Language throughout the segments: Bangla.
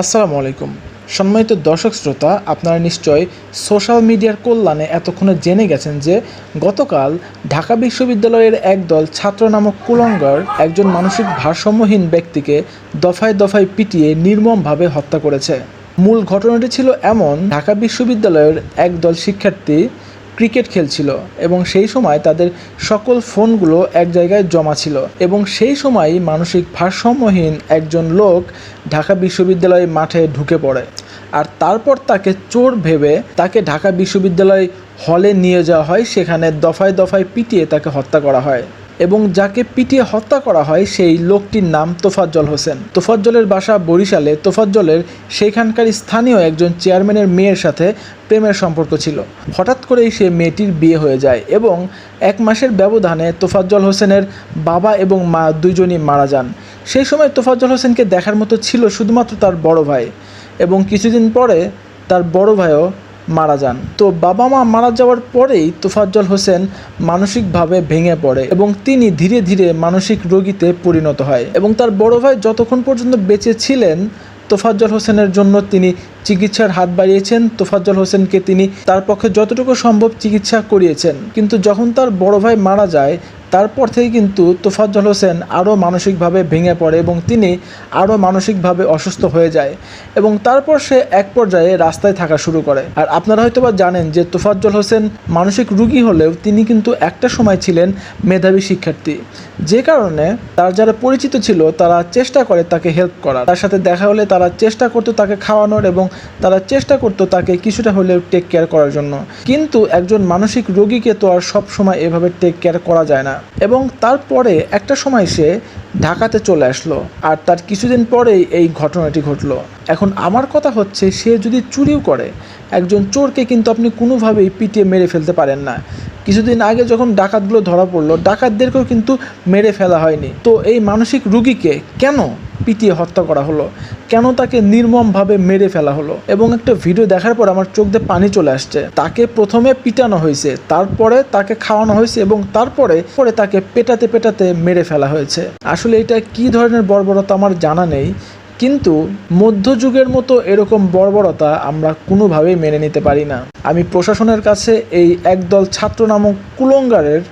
আসসালামু আলাইকুম। সম্মানিত দর্শক শ্রোতা, আপনারা নিশ্চয় সোশ্যাল মিডিয়ার কল্যাণে এতক্ষণে জেনে গেছেন যে গতকাল ঢাকা বিশ্ববিদ্যালয়ের একদল ছাত্র নামক কুলঙ্গার একজন মানসিক ভারসাম্যহীন ব্যক্তিকে দফায় দফায় পিটিয়ে নির্মমভাবে হত্যা করেছে। মূল ঘটনাটি ছিল এমন, ঢাকা বিশ্ববিদ্যালয়ের একদল শিক্ষার্থী ক্রিকেট খেলছিল এবং সেই সময় তাদের সকল ফোনগুলো এক জায়গায় জমা ছিল এবং সেই সময় মানসিক ভারসাম্যহীন একজন লোক ঢাকা বিশ্ববিদ্যালয় মাঠে ঢুকে পড়ে। আর তারপর তাকে চোর ভেবে তাকে ঢাকা বিশ্ববিদ্যালয় হলে নিয়ে যাওয়া হয়, সেখানে দফায় দফায় পিটিয়ে তাকে হত্যা করা হয়। এবং যাকে পিটিয়ে হত্যা করা হয় সেই লোকটির নাম তোফাজ্জল হোসেন। তোফাজ্জলের বাসা বরিশালে। তোফাজ্জলের সেইখানকার স্থানীয় একজন চেয়ারম্যানের মেয়ের সাথে প্রেমের সম্পর্ক ছিল। হঠাৎ করেই সে মেয়েটির বিয়ে হয়ে যায় এবং এক মাসের ব্যবধানে তোফাজ্জল হোসেনের বাবা এবং মা দুইজনই মারা যান। সেই সময় তোফাজ্জল হোসেনকে দেখার মতো ছিল শুধুমাত্র তার বড় ভাই এবং কিছুদিন পরে তার বড় ভাইও মারা যান। তো বাবা মা মারা যাওয়ার পরেই তোফাজ্জল হোসেন মানসিকভাবে ভেঙে পড়ে এবং তিনি ধীরে ধীরে মানসিক রোগীতে পরিণত হয় এবং তার বড় ভাই যতক্ষণ পর্যন্ত বেঁচে ছিলেন, তোফাজ্জল হোসেনের জন্য তিনি চিকিৎসার হাত বাড়িয়েছেন। তোফাজ্জল হোসেনকে তিনি তার পক্ষে যতটুকু সম্ভব চিকিৎসা করিয়েছেন। কিন্তু যখন তার বড় ভাই মারা যায় তারপর থেকে কিন্তু তোফাজ্জল হোসেন আরও মানসিকভাবে ভেঙে পড়ে এবং তিনি আরও মানসিকভাবে অসুস্থ হয়ে যায় এবং তারপর সে এক পর্যায়ে রাস্তায় থাকা শুরু করে। আর আপনারা হয়তো বা জানেন যে তোফাজ্জল হোসেন মানসিক রুগী হলেও তিনি কিন্তু একটা সময় ছিলেন মেধাবী শিক্ষার্থী। যে কারণে তার যারা পরিচিত ছিল, তারা চেষ্টা করে তাকে হেল্প করার তার সাথে দেখা হলে তারা চেষ্টা করতো তাকে খাওয়ানোর এবং তারা চেষ্টা করতো তাকে কিছুটা হলেও টেক কেয়ার করার জন্য। কিন্তু একজন মানসিক রোগীকে তো আর সব সময় এভাবে টেক কেয়ার করা যায় না। এবং তারপরে একটা সময় সে ঢাকাতে চলে আসলো আর তার কিছুদিন পরেই এই ঘটনাটি ঘটলো। এখন আমার কথা হচ্ছে, সে যদি চুরিও করে, একজন চোরকে কিন্তু আপনি কোনোভাবেই পিটিয়ে মেরে ফেলতে পারেন না। কিছুদিন আগে যখন ডাকাতগুলো ধরা পড়ল, ডাকাতদেরকেও কিন্তু মেরে ফেলা হয়নি। তো এই মানসিক রুগীকে কেন পিটিয়ে হত্যা করা হলো। কেন তাকে নির্মমভাবে মেরে ফেলা হলো? এবং একটা ভিডিও দেখার পর আমার চোখ দিয়ে পানি চলে আসছে। তাকে প্রথমে পিটানো হয়েছে, তারপরে তাকে খাওয়ানো হয়েছে এবং তারপরে পরে তাকে পেটাতে পেটাতে মেরে ফেলা হয়েছে। আসলে এটা কি ধরনের বর্বরতা আমার জানা নেই, কিন্তু মধ্যযুগের মতো এরকম বর্বরতা আমরা কোনোভাবেই মেনে নিতে পারি না। আমি প্রশাসনের কাছে এই একদল ছাত্র নামক কুলঙ্গারের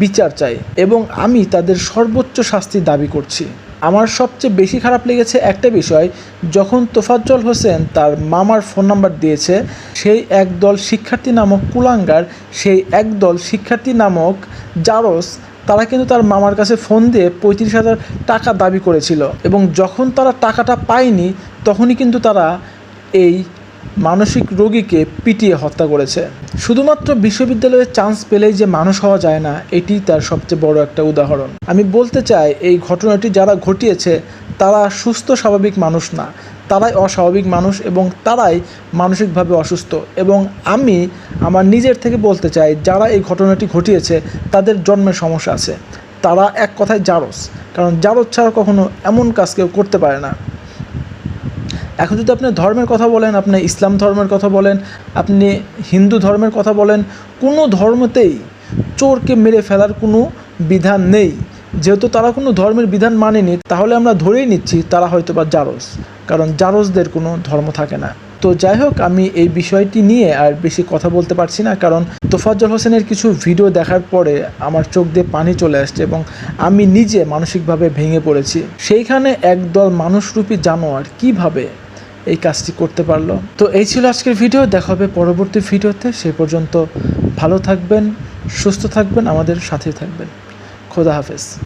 বিচার চাই এবং আমি তাদের সর্বোচ্চ শাস্তি দাবি করছি। আমার সবচেয়ে বেশি খারাপ লেগেছে একটা বিষয়, যখন তোফাজ্জল হোসেন তার মামার ফোন নাম্বার দিয়েছে, সেই একদল শিক্ষার্থী নামক কুলাঙ্গার, সেই একদল শিক্ষার্থী নামক জারস, তারা কিন্তু তার মামার কাছে ফোন দিয়ে পঁয়ত্রিশ হাজার টাকা দাবি করেছিল। এবং যখন তারা টাকাটা পায়নি, তখনই কিন্তু তারা এই মানসিক রোগীকে পিটিয়ে হত্যা করেছে। শুধুমাত্র বিশ্ববিদ্যালয়ে চান্স পেলেই যে মানুষ হওয়া যায় না, এটি তার সবচেয়ে বড় একটা উদাহরণ। আমি বলতে চাই, এই ঘটনাটি যারা ঘটিয়েছে, তারা সুস্থ, স্বাভাবিক মানুষ না। তারাই অস্বাভাবিক মানুষ এবং তারাই মানসিকভাবে অসুস্থ। এবং আমি আমার নিজের থেকে বলতে চাই, যারা এই ঘটনাটি ঘটিয়েছে, তাদের জন্মের সমস্যা আছে। তারা এক কথায় জারস, কারণ জারস ছাড়া কখনো এমন কাজ কেউ করতে পারে না। এখন যদি আপনি ধর্মের কথা বলেন, আপনি ইসলাম ধর্মের কথা বলেন, আপনি হিন্দু ধর্মের কথা বলেন, কোনো ধর্মতেই চোরকে মেরে ফেলার কোনো বিধান নেই। যেহেতু তারা কোনো ধর্মের বিধান মানেনি, তাহলে আমরা ধরেই নিচ্ছি তারা হয়তো বা জারস, কারণ জারসদের কোনো ধর্ম থাকে না। তো যাই হোক, আমি এই বিষয়টি নিয়ে আর বেশি কথা বলতে পারছি না, কারণ তোফাজ্জল হোসেনের কিছু ভিডিও দেখার পরে আমার চোখ দিয়ে পানি চলে আসছে এবং আমি নিজে মানসিকভাবে ভেঙে পড়েছি। সেইখানে একদল মানুষরূপী জানোয়ার কীভাবে এই কাজটি করতে পারল। তো এই ছিল আজকের ভিডিও, দেখা হবে পরবর্তী ভিডিওতে। সে পর্যন্ত ভালো থাকবেন, সুস্থ থাকবেন, আমাদের সাথে থাকবেন। খোদা হাফেজ।